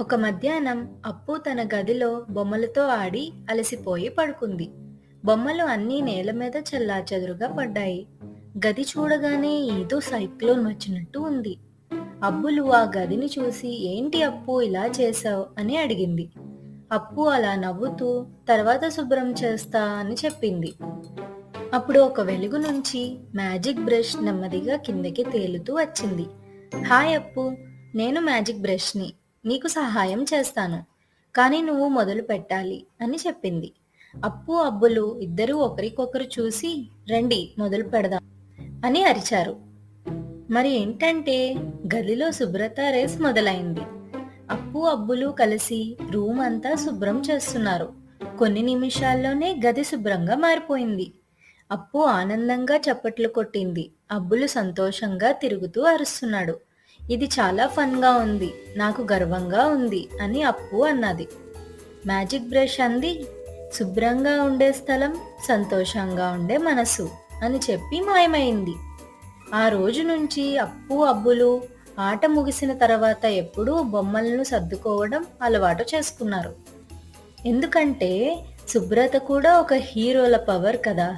ఒక మధ్యాహ్నం అప్పు తన గదిలో బొమ్మలతో ఆడి అలసిపోయి పడుకుంది. బొమ్మలు అన్నీ నేల మీద చెల్లాచెదురుగా పడ్డాయి. గది చూడగానే ఏదో సైక్లోన్ వచ్చినట్టు ఉంది. అబ్బులు ఆ గదిని చూసి ఏంటి అప్పు ఇలా చేశావు? అని అడిగింది. అప్పు అలా నవ్వుతూ తర్వాత శుభ్రం చేస్తా అని చెప్పింది. అప్పుడు ఒక వెలుగు నుంచి మ్యాజిక్ బ్రష్ నెమ్మదిగా కిందకి తేలుతూ వచ్చింది. హాయ్ అప్పు నేను మ్యాజిక్ బ్రష్ని నీకు సహాయం చేస్తాను. కానీ నువ్వు మొదలు పెట్టాలి అని చెప్పింది. అప్పు అబ్బులు ఇద్దరూ ఒకరికొకరు చూసి రండి మొదలు పెడదాం అని అరిచారు. మరి ఏంటంటే గదిలో శుభ్రత రేస్ మొదలైంది. అప్పు అబ్బులు కలిసి రూమ్ అంతా శుభ్రం చేస్తున్నారు. కొన్ని నిమిషాల్లోనే గది శుభ్రంగా మారిపోయింది. అప్పు ఆనందంగా చప్పట్లు కొట్టింది. అబ్బులు సంతోషంగా తిరుగుతూ అరుస్తున్నాడు. ఇది చాలా ఫన్గా ఉంది నాకు గర్వంగా ఉంది అని అప్పు అన్నది. మ్యాజిక్ బ్రష్ అంది శుభ్రంగా ఉండే స్థలం సంతోషంగా ఉండే మనసు అని చెప్పి మాయమైంది. ఆ రోజు నుంచి అప్పు అబ్బులు ఆట ముగిసిన తర్వాత ఎప్పుడూ బొమ్మలను సర్దుకోవడం అలవాటు చేసుకున్నారు. ఎందుకంటే శుభ్రత కూడా ఒక హీరోల పవర్ కదా.